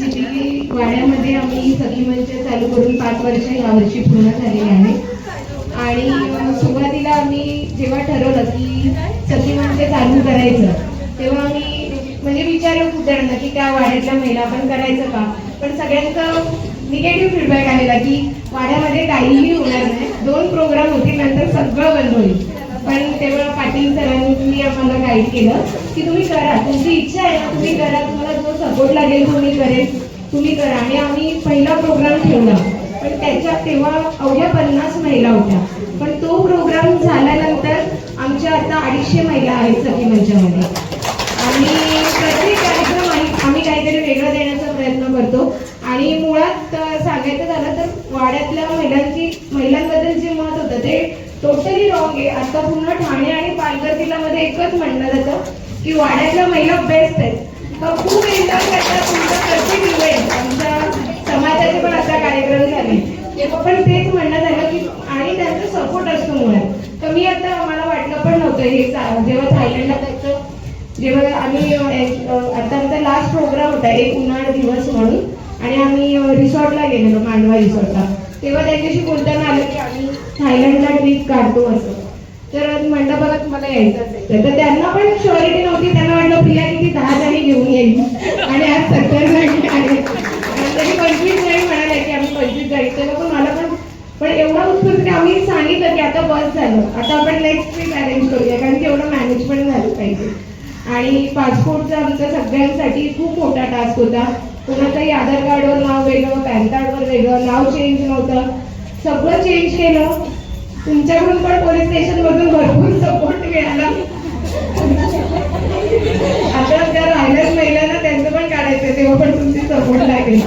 वाड्यामध्ये आम्ही सखी मंच चालू करून पाच वर्ष यावर्षी पूर्ण झालेली आहे. आणि सुरुवातीला आम्ही जेव्हा ठरवलं की सखी मंच चालू करायचं तेव्हा आम्ही म्हणजे विचारलं खूप की त्या वाड्यातल्या महिला पण करायचं का? पण सगळ्यांचं निगेटिव्ह फीडबॅक आलेला की वाड्यामध्ये काहीही होणार नाही. दोन प्रोग्राम होतील नंतर सगळं बंद होईल. पण तेव्हा पाटील सरांनी आम्हाला गाईड केलं की तुम्ही करा. तुमची इच्छा आहे ना तुम्ही करा. तुम्हाला सपोर्ट लागेल तुम्ही करेल तुम्ही करा. आणि आम्ही पहिला प्रोग्राम ठेवला. पण त्याच्यात तेव्हा अवघ्या पन्नास महिला होत्या. पण तो प्रोग्राम झाल्यानंतर आमच्या आता अडीचशे महिला आहेत सखी मंचामध्ये आणि प्रत्येक कार्यक्रम आम्ही- आम्ही काहीतरी वेगळं देण्याचा प्रयत्न करतो. आणि मुळात सांगायचं झालं तर वाड्यातल्या महिलांची महिलांबद्दल जे मत होतं ते टोटली रॉंग आहे. आता पूर्ण ठाणे आणि पालघर जिल्ह्यामध्ये एकच म्हणलं जातं की वाड्यातल्या महिला बेस्ट आहेत. खूप एन्जॉय करतात तुमचा प्रत्येक इव्हेंट आमच्या समाजाचे पण आता कार्यक्रम झाले. तेव्हा पण तेच म्हणणं झालं की आणि त्यांचा सपोर्ट असतो मुळात तर मी आता आम्हाला वाटलं पण नव्हतं हे चा- जेव्हा थायलंडला त्याचं जेव्हा आम्ही आता आमचा लास्ट प्रोग्राम होता एक उन्हाळा दिवस म्हणून. आणि आम्ही रिसॉर्टला गेलेलो मांडवा रिसॉर्टला. तेव्हा त्यांच्याशी बोलताना आलं की आम्ही थायलंडला ट्रिप काढतो असं तर म्हणलं बघा तुम्हाला यायचं असेल तर त्यांना पण शुअरिटी नव्हती. त्यांना वाटलं प्रिया किती दहा जणी घेऊन येईल. आणि आज सत्तर जणी आले तरी पंचवीस जणी म्हणाले की आम्ही पंचवीस जणी. तेव्हा पण मला पण पण एवढा उत्सुक की आम्ही सांगितलं की आता बस झालं. आता आपण नेक्स्ट ट्रिप अरेंज करूया. कारण की एवढं मॅनेजमेंट झालं पाहिजे. आणि पासपोर्टचा आमचा सगळ्यांसाठी खूप मोठा टास्क होता. कोणाचंही आधार कार्डवर नाव वेगळं पॅन कार्डवर वेगळं नाव चेंज नव्हतं. सगळं चेंज केलं. तुमच्याकडून पण पोलीस स्टेशन मधून भरपूर सपोर्ट मिळाला. आता त्या राहिल्याच महिलांना त्यांचं पण काढायचं तेव्हा पण तुमची सपोर्ट लागेल.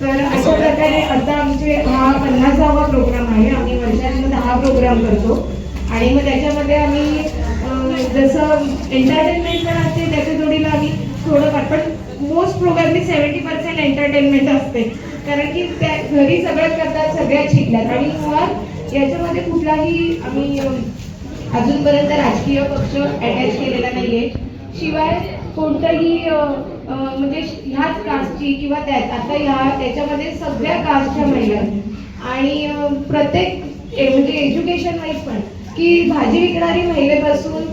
तर अशा प्रकारे आता आमचे हा पन्नासावा प्रोग्राम आहे. आम्ही वर्षातून दहा प्रोग्राम करतो. आणि मग त्याच्यामध्ये आम्ही जसं एंटरटेनमेंट पण असते त्याच्या जोडीला आम्ही थोडंफार पण मोस्ट प्रोग्रामली सेव्हन्टी पर्सेंट एंटरटेनमेंट असते. कारण की त्या घरी सगळं करतात सगळ्यात शिकल्यात. आणि मुळात याच्यामध्ये कुठलाही आम्ही अजूनपर्यंत राजकीय पक्ष अटॅच केलेला नाहीये. शिवाय कोणतंही म्हणजे ह्याच कास्टची किंवा त्या आता ह्या त्याच्यामध्ये सगळ्या कास्टच्या महिला. आणि प्रत्येक म्हणजे एज्युकेशन वाईज पण की भाजी विकणारी महिलेपासून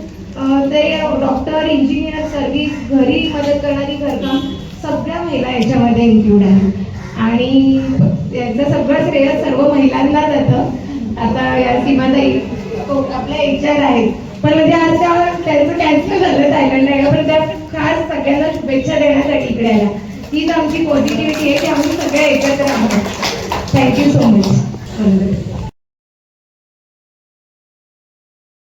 ते डॉक्टर इंजिनियर सर्व्हिस घरी मदत करणारी घरकाम सगळ्या महिला याच्यामध्ये इन्क्लूड आहेत. आणि याचं सगळं श्रेय सर्व महिलांना जातं आता या सीमाताई आपल्या एचआर आहेत पण म्हणजे आज त्या त्यांचं कॅन्सल झालं थायलंडला यायला पण त्या खास सगळ्यांना शुभेच्छा देण्यासाठी इकडे आल्या. हीच आमची पॉझिटिव्हिटी आहे की आम्ही सगळ्या एकत्र आहोत. Thank you so much